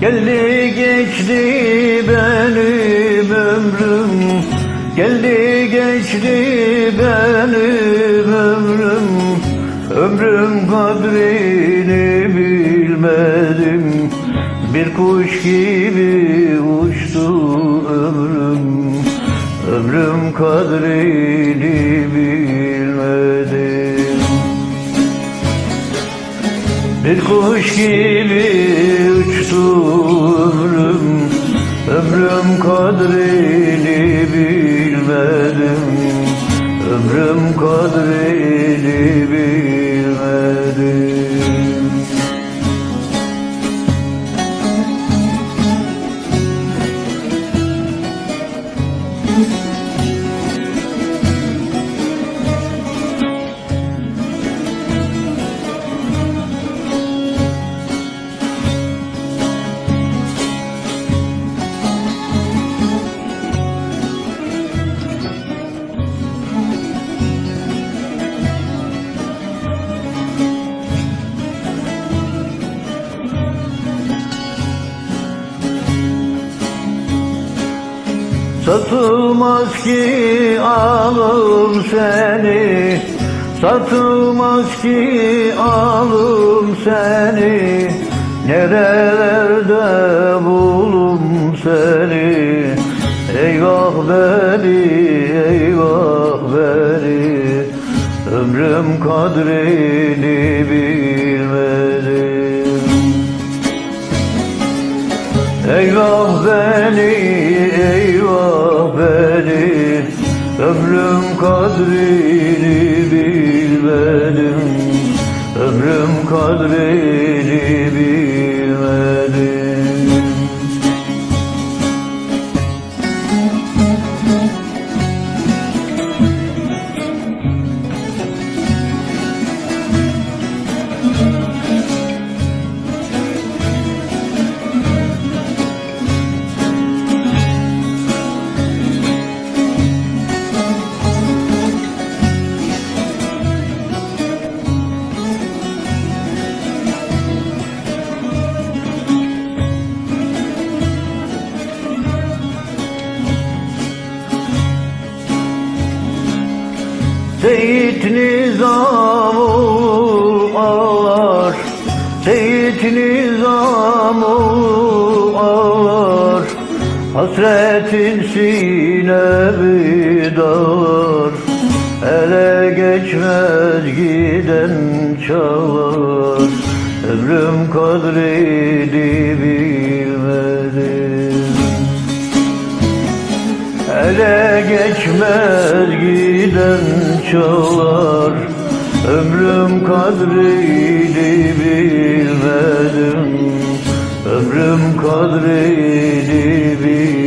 Geldi geçti benim ömrüm. Geldi geçti benim ömrüm. Ömrüm kadrini bilmedim. Bir kuş gibi uçtu ömrüm. Ömrüm kadrini bir kuş gibi uçtu ömrüm Ömrüm kadrini bilmedim. Ömrüm kadrini bilmedim Satılmaz ki alım seni. Satılmaz ki alım seni. Nerelerde bulum seni? Eyvah beni, eyvah beni. Ömrüm kadrini bilmedim Ömrüm kadrini bilmedim. Ömrüm kadrini Seyit nizamı ağlar. Seyit nizamı ağlar. Hasretin sinemi dağlar Ele geçmez giden çalar. Ömrüm kadrini bilmedim Ele geçmez giden çalar Ömrüm kadrini bilmedim. Ömrüm kadrini bilmedim